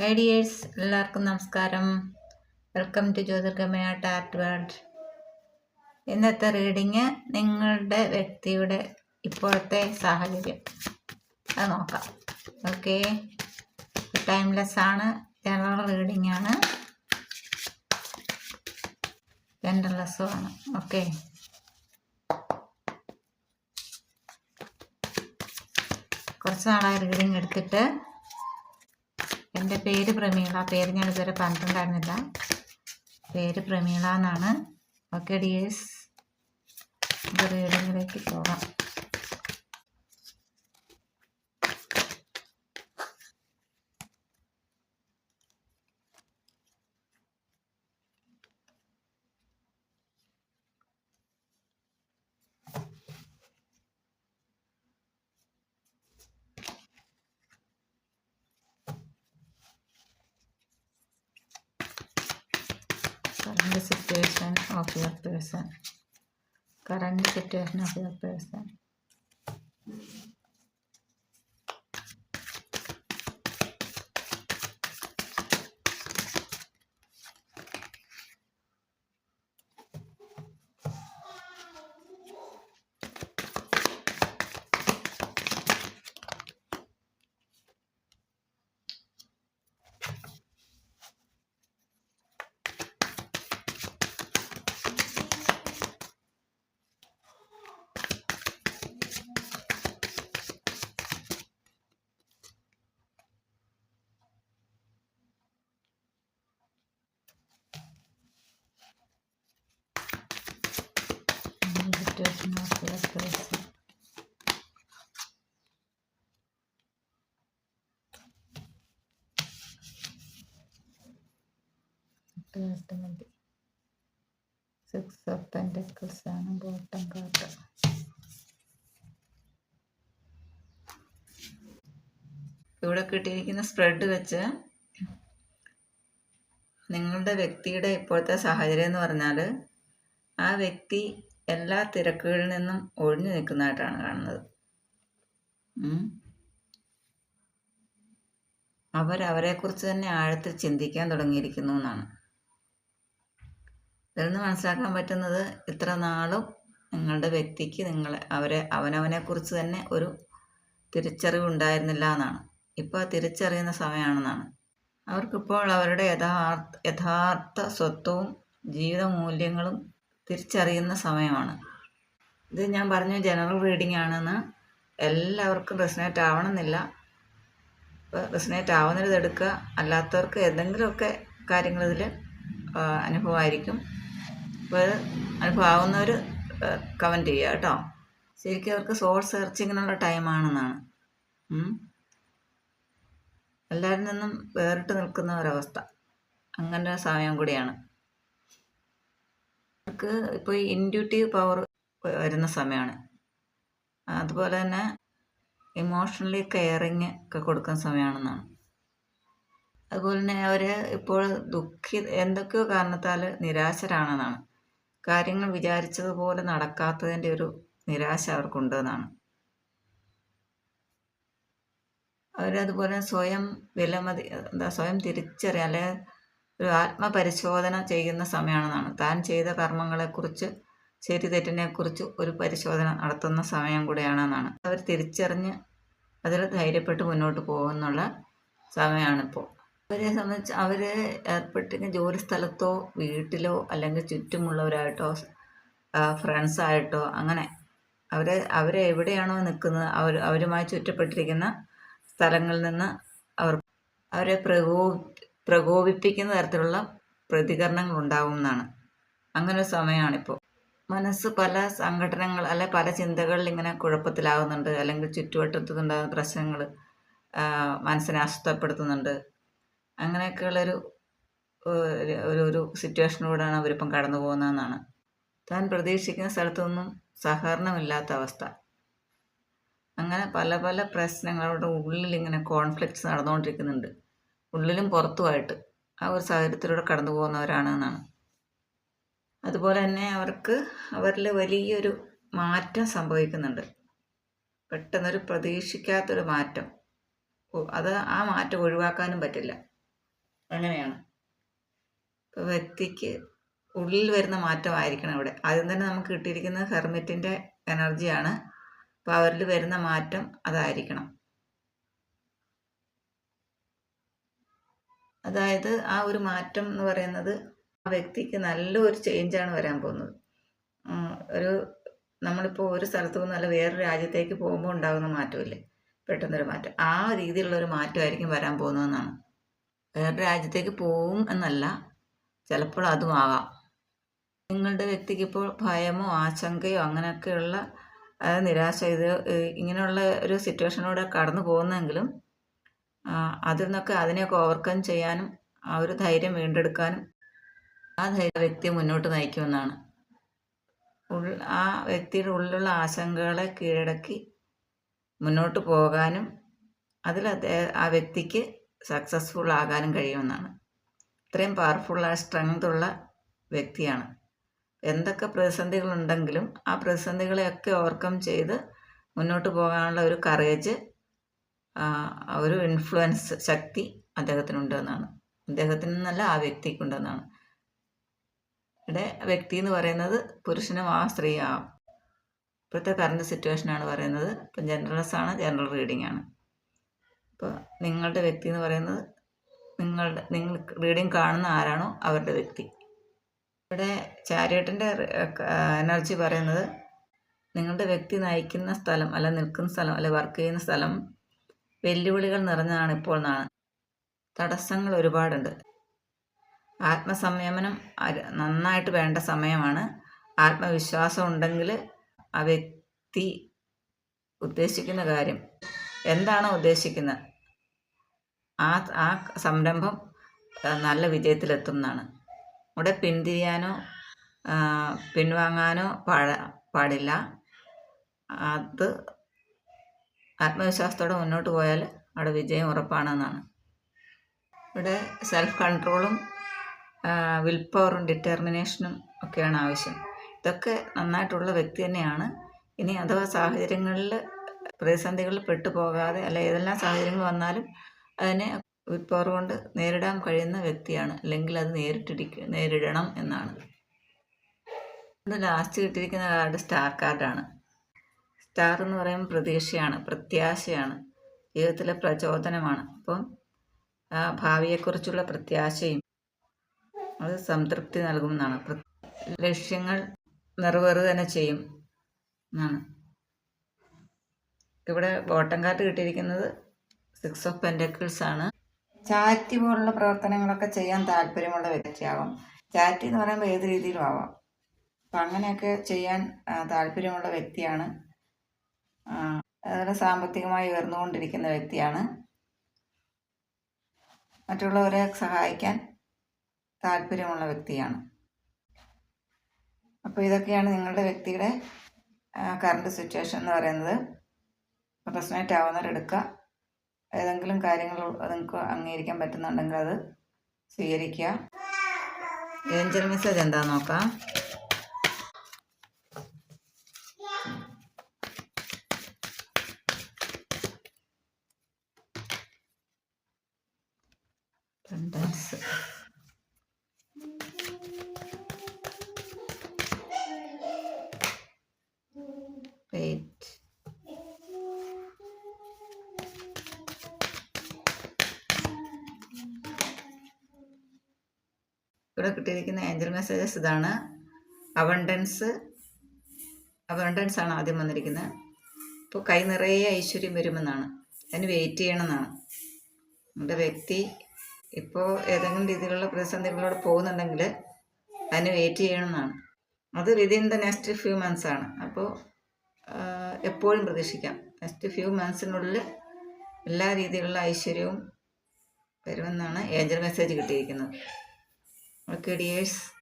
ഐഡിയേഴ്സ് എല്ലാവർക്കും നമസ്കാരം. Welcome to Jyotirgamaya ടാറ്റ് വേൾഡ് ഇന്നത്തെ റീഡിങ് നിങ്ങളുടെ വ്യക്തിയുടെ ഇപ്പോഴത്തെ സാഹചര്യം. അത് നോക്കാം. ഓക്കെ ടൈംലെസ് ആണ്. ജനറൽ റീഡിംഗ് ആണ്. ജെൻഡർലെസ്സും ആണ്. ഓക്കെ കുറച്ച് നാളായി റീഡിങ് എടുത്തിട്ട് എന്റെ പേര് പ്രമീള. പേര് ഞാൻ ഇതുവരെ പറഞ്ഞിട്ടുണ്ടായിരുന്നില്ല. പേര് പ്രമീള എന്നാണ്. ഓക്കെ ഡിയേഴ്സ് റീഡിങ്ങിലേക്ക് പോകാം. Current situation of your person current situation of your person current situation of your person എട്ട് മതി സിക്സ് ഓഫ് പെന്റക്കിൾസ് ആണ് ബോട്ടം കാർഡ് ഇവിടെ കിട്ടിയിരിക്കുന്ന സ്പ്രെഡ് വെച്ച് നിങ്ങളുടെ വ്യക്തിയുടെ ഇപ്പോഴത്തെ സാഹചര്യം എന്ന് പറഞ്ഞാൽ ആ വ്യക്തി എല്ലാ തിരക്കുകളിൽ നിന്നും ഒഴിഞ്ഞു നിൽക്കുന്നതായിട്ടാണ് കാണുന്നത്. അവരവരെക്കുറിച്ച് തന്നെ ആഴത്തിൽ ചിന്തിക്കാൻ തുടങ്ങിയിരിക്കുന്നു എന്നാണ്. ഇതിൽ നിന്ന് മനസ്സിലാക്കാൻ പറ്റുന്നത് ഇത്ര നാളും നിങ്ങളുടെ വ്യക്തിക്ക് നിങ്ങളെ അവരെ അവനവനെക്കുറിച്ച് തന്നെ ഒരു തിരിച്ചറിവ് ഉണ്ടായിരുന്നില്ല എന്നാണ്. ഇപ്പോൾ തിരിച്ചറിയുന്ന സമയമാണെന്നാണ്. അവർക്കിപ്പോൾ അവരുടെ യഥാർത്ഥ യഥാർത്ഥ സ്വത്വവും ജീവിത മൂല്യങ്ങളും തിരിച്ചറിയുന്ന സമയമാണ്. ഇത് ഞാൻ പറഞ്ഞു ജനറൽ റീഡിംഗ് ആണെന്ന് എല്ലാവർക്കും റെസിനേറ്റ് ആവണമെന്നില്ല. റെസിനേറ്റ് ആവുന്നൊരു ഇതെടുക്കുക അല്ലാത്തവർക്ക് എന്തെങ്കിലുമൊക്കെ കാര്യങ്ങൾ ഇതിൽ അനുഭവമായിരിക്കും. അപ്പോൾ ഇത് അനുഭവം ആവുന്നവർ കമന്റ് ചെയ്യുക കേട്ടോ. ശരിക്കും അവർക്ക് സോഴ്സ് സെർച്ചിങ്ങിനുള്ള ടൈമാണെന്നാണ്. എല്ലാവരിൽ നിന്നും വേറിട്ട് നിൽക്കുന്ന ഒരവസ്ഥ. അങ്ങനെ ഒരു സമയം കൂടിയാണ്. അവർക്ക് ഇപ്പോൾ ഇൻഡ്യൂട്ടീവ് പവർ വരുന്ന സമയമാണ് അതുപോലെ തന്നെ ഇമോഷണലി കെയറിങ് ഒക്കെ കൊടുക്കുന്ന സമയമാണെന്നാണ് അതുപോലെ തന്നെ അവർ ഇപ്പോൾ ദുഃഖി എന്തൊക്കെയോ കാരണത്താൽ നിരാശരാണെന്നാണ്. കാര്യങ്ങൾ വിചാരിച്ചതുപോലെ നടക്കാത്തതിന്റെ ഒരു നിരാശ അവർക്കുണ്ടെന്നാണ്. അവരതുപോലെ സ്വയം വിലമതി എന്താ സ്വയം തിരിച്ചറിയാൻ അല്ലെ ഒരു ആത്മപരിശോധന ചെയ്യുന്ന സമയമാണെന്നാണ്. താൻ ചെയ്ത കർമ്മങ്ങളെക്കുറിച്ച് ശരി തെറ്റിനെക്കുറിച്ച് ഒരു പരിശോധന നടത്തുന്ന സമയം കൂടെയാണെന്നാണ്. അവർ തിരിച്ചറിഞ്ഞ് അതിൽ ധൈര്യപ്പെട്ട് മുന്നോട്ട് പോകുന്നുള്ള സമയമാണിപ്പോൾ. അവരെ സംബന്ധിച്ച് അവർ ഏർപ്പെട്ടിരിക്കുന്ന ജോലി സ്ഥലത്തോ വീട്ടിലോ അല്ലെങ്കിൽ ചുറ്റുമുള്ളവരായിട്ടോ ഫ്രണ്ട്സായിട്ടോ അങ്ങനെ അവരെ അവരെ എവിടെയാണോ നിൽക്കുന്നത് അവർ അവരുമായി ചുറ്റപ്പെട്ടിരിക്കുന്ന സ്ഥലങ്ങളിൽ നിന്ന് അവർ അവരെ പ്രകോ പ്രകോപിപ്പിക്കുന്ന തരത്തിലുള്ള പ്രതികരണങ്ങൾ ഉണ്ടാവും എന്നാണ്. അങ്ങനെ ഒരു സമയമാണിപ്പോൾ. മനസ്സ് പല സംഘടനകൾ അല്ലെ പല ചിന്തകളിൽ ഇങ്ങനെ കുഴപ്പത്തിലാവുന്നുണ്ട് അല്ലെങ്കിൽ ചുറ്റുവട്ടത്തുണ്ടാകുന്ന പ്രശ്നങ്ങൾ മനസ്സിനെ അസ്വസ്ഥപ്പെടുത്തുന്നുണ്ട്. അങ്ങനെയൊക്കെയുള്ളൊരു ഒരു ഒരു സിറ്റുവേഷനിലൂടെയാണ് അവരിപ്പം കടന്നു പോകുന്നതെന്നാണ്. താൻ പ്രതീക്ഷിക്കുന്ന സ്ഥലത്തൊന്നും സഹകരണമില്ലാത്ത അവസ്ഥ. അങ്ങനെ പല പല പ്രശ്നങ്ങളുടെ ഉള്ളിൽ ഇങ്ങനെ കോൺഫ്ലിക്ട്സ് നടന്നുകൊണ്ടിരിക്കുന്നുണ്ട്. ഉള്ളിലും പുറത്തുമായിട്ട് ആ ഒരു സാഹചര്യത്തിലൂടെ കടന്നു പോകുന്നവരാണ് എന്നാണ്. അതുപോലെ തന്നെ അവർക്ക് അവരിൽ വലിയൊരു മാറ്റം സംഭവിക്കുന്നുണ്ട്. പെട്ടെന്നൊരു പ്രതീക്ഷിക്കാത്തൊരു മാറ്റം. അത് ആ മാറ്റം ഒഴിവാക്കാനും പറ്റില്ല. അങ്ങനെയാണ്. വ്യക്തിക്ക് ഉള്ളിൽ വരുന്ന മാറ്റമായിരിക്കണം ഇവിടെ ആദ്യം തന്നെ നമുക്ക് കിട്ടിയിരിക്കുന്നത് ഹെർമിറ്റിന്റെ എനർജിയാണ്. അപ്പോൾ അവരിൽ വരുന്ന മാറ്റം അതായിരിക്കണം. അതായത് ആ ഒരു മാറ്റം എന്ന് പറയുന്നത് ആ വ്യക്തിക്ക് നല്ലൊരു ചേഞ്ചാണ് വരാൻ പോകുന്നത്. ഒരു നമ്മളിപ്പോൾ ഒരു സ്ഥലത്തു നിന്ന് അല്ല വേറൊരു രാജ്യത്തേക്ക് പോകുമ്പോൾ ഉണ്ടാകുന്ന മാറ്റമില്ലേ? പെട്ടെന്നൊരു മാറ്റം. ആ രീതിയിലുള്ള ഒരു മാറ്റമായിരിക്കും വരാൻ പോകുന്നതെന്നാണ്. വേറെ രാജ്യത്തേക്ക് പോവും എന്നല്ല. ചിലപ്പോൾ അതും ആകാം. നിങ്ങളുടെ വ്യക്തിക്ക് ഇപ്പോൾ ഭയമോ ആശങ്കയോ അങ്ങനെയൊക്കെയുള്ള നിരാശ ഇത് ഇങ്ങനെയുള്ള ഒരു സിറ്റുവേഷനിലൂടെ കടന്നു പോകുന്നെങ്കിലും അതിൽ നിന്നൊക്കെ അതിനെയൊക്കെ ഓവർകം ചെയ്യാനും ആ ഒരു ധൈര്യം വീണ്ടെടുക്കാനും ആ ധൈര്യ വ്യക്തി മുന്നോട്ട് നയിക്കുമെന്നാണ്. ആ വ്യക്തിയുടെ ഉള്ളിലുള്ള ആശങ്കകളെ കീഴടക്കി മുന്നോട്ട് പോകാനും അതിൽ ആ വ്യക്തിക്ക് സക്സസ്ഫുൾ ആകാനും കഴിയുമെന്നാണ്. ഇത്രയും പവർഫുള്ളായ സ്ട്രെങ്ത് ഉള്ള വ്യക്തിയാണ്. എന്തൊക്കെ പ്രതിസന്ധികളുണ്ടെങ്കിലും ആ പ്രതിസന്ധികളെയൊക്കെ ഓവർകം ചെയ്ത് മുന്നോട്ട് പോകാനുള്ള ഒരു കറേജ് ഒരു ഇൻഫ്ലുവൻസ് ശക്തി അദ്ദേഹത്തിനുണ്ടെന്നാണ്. അദ്ദേഹത്തിന് നിന്നല്ല ആ വ്യക്തിക്കുണ്ടെന്നാണ്. ഇവിടെ വ്യക്തി എന്ന് പറയുന്നത് പുരുഷനും ആ സ്ത്രീ ആവാം ഇപ്പോഴത്തെ കറണ്ട് സിറ്റുവേഷനാണ് പറയുന്നത്. ഇപ്പം ജനറൽസ് ആണ് ജനറൽ റീഡിംഗ് ആണ്. ഇപ്പോൾ നിങ്ങളുടെ വ്യക്തി എന്ന് പറയുന്നത് നിങ്ങളുടെ നിങ്ങൾ റീഡിങ് കാണുന്ന ആരാണോ അവരുടെ വ്യക്തി. ഇവിടെ ചാരിയട്ടിന്റെ എനർജി പറയുന്നത് നിങ്ങളുടെ വ്യക്തി നയിക്കുന്ന സ്ഥലം അല്ല നിൽക്കുന്ന സ്ഥലം അല്ലെ വർക്ക് ചെയ്യുന്ന സ്ഥലം വെല്ലുവിളികൾ നിറഞ്ഞതാണ് ഇപ്പോൾ എന്നാണ് തടസ്സങ്ങൾ ഒരുപാടുണ്ട്. ആത്മസംയമനം നന്നായിട്ട് വേണ്ട സമയമാണ്. ആത്മവിശ്വാസം ഉണ്ടെങ്കിൽ ആ വ്യക്തി ഉദ്ദേശിക്കുന്ന കാര്യം എന്താണോ ഉദ്ദേശിക്കുന്നത്? ആ ആ സംരംഭം നല്ല വിജയത്തിലെത്തും എന്നാണ് ഇവിടെ പിന്തിരിയാനോ പിൻവാങ്ങാനോ പാട പാടില്ല. അത് ആത്മവിശ്വാസത്തോടെ മുന്നോട്ട് പോയാൽ അവിടെ വിജയം ഉറപ്പാണെന്നാണ്. ഇവിടെ സെൽഫ് കൺട്രോളും വിൽ പവറും ഡിറ്റർമിനേഷനും ഒക്കെയാണ് ആവശ്യം. ഇതൊക്കെ നന്നായിട്ടുള്ള വ്യക്തി തന്നെയാണ്. ഇനി അഥവാ സാഹചര്യങ്ങളിൽ പ്രതിസന്ധികളിൽ പെട്ടുപോകാതെ അല്ല ഏതെല്ലാം സാഹചര്യങ്ങൾ വന്നാലും അതിനെ വിൽപ്പവർ പവർ കൊണ്ട് നേരിടാൻ കഴിയുന്ന വ്യക്തിയാണ്. അല്ലെങ്കിൽ അത് നേരിട്ടിരിക്ക നേരിടണം എന്നാണ്. ഇത് ലാസ്റ്റ് കിട്ടിയിരിക്കുന്ന കാർഡ് സ്റ്റാർ കാർഡാണ് സ്റ്റാർ എന്ന് പറയുമ്പോൾ പ്രതീക്ഷയാണ് പ്രത്യാശയാണ് ജീവിതത്തിലെ പ്രചോദനമാണ്. അപ്പം ആ ഭാവിയെക്കുറിച്ചുള്ള പ്രത്യാശയും അത് സംതൃപ്തി നൽകുമെന്നാണ് ലക്ഷ്യങ്ങൾ നിറവേറുക തന്നെ ചെയ്യും എന്നാണ്. ഇവിടെ ബോട്ടം കാർഡ് കിട്ടിയിരിക്കുന്നത് സിക്സ് ഓഫ് പെൻഡക്കിൾസ് ആണ്. ചാരിറ്റി പോലുള്ള പ്രവർത്തനങ്ങളൊക്കെ ചെയ്യാൻ താല്പര്യമുള്ള വ്യക്തിയാവാം. ചാറ്റി എന്ന് പറയുമ്പോൾ ഏത് രീതിയിലും ആവാം. അപ്പം അങ്ങനെയൊക്കെ ചെയ്യാൻ താല്പര്യമുള്ള വ്യക്തിയാണ്. അതുപോലെ സാമ്പത്തികമായി ഉയർന്നുകൊണ്ടിരിക്കുന്ന വ്യക്തിയാണ്. മറ്റുള്ളവരെ സഹായിക്കാൻ താല്പര്യമുള്ള വ്യക്തിയാണ്. അപ്പോൾ ഇതൊക്കെയാണ് നിങ്ങളുടെ വ്യക്തിയുടെ കറണ്ട് സിറ്റുവേഷൻ എന്ന് പറയുന്നത്. റെസനേറ്റ് ആവുന്നവരെടുക്കുക ഏതെങ്കിലും കാര്യങ്ങൾ നിങ്ങൾക്ക് അംഗീകരിക്കാൻ പറ്റുന്നുണ്ടെങ്കിൽ അത് സ്വീകരിക്കുക. ഏഞ്ചൽ മെസ്സേജ് എന്താ നോക്കാം. ഇവിടെ കിട്ടിയിരിക്കുന്ന ഏഞ്ചൽ മെസ്സേജസ് ഇതാണ്. അവണ്ടൻസ് അവണ്ടൻസ് ആണ് ആദ്യം വന്നിരിക്കുന്നത്. ഇപ്പോൾ കൈ നിറയെ ഐശ്വര്യം വരുമെന്നാണ്. അതിന് വെയിറ്റ് ചെയ്യണമെന്നാണ്. നമ്മുടെ വ്യക്തി ഇപ്പോൾ ഏതെങ്കിലും രീതിയിലുള്ള പ്രതിസന്ധികളോട് പോകുന്നുണ്ടെങ്കിൽ അതിന് വെയിറ്റ് ചെയ്യണമെന്നാണ്. അത് within the next few months ആണ്. അപ്പോൾ എപ്പോഴും പ്രതീക്ഷിക്കാം. നെക്സ്റ്റ് ഫ്യൂ മന്ത്സിനുള്ളിൽ എല്ലാ രീതിയിലുള്ള ഐശ്വര്യവും വരുമെന്നാണ് ഏഞ്ചൽ മെസ്സേജ് കിട്ടിയിരിക്കുന്നത്. Okay dears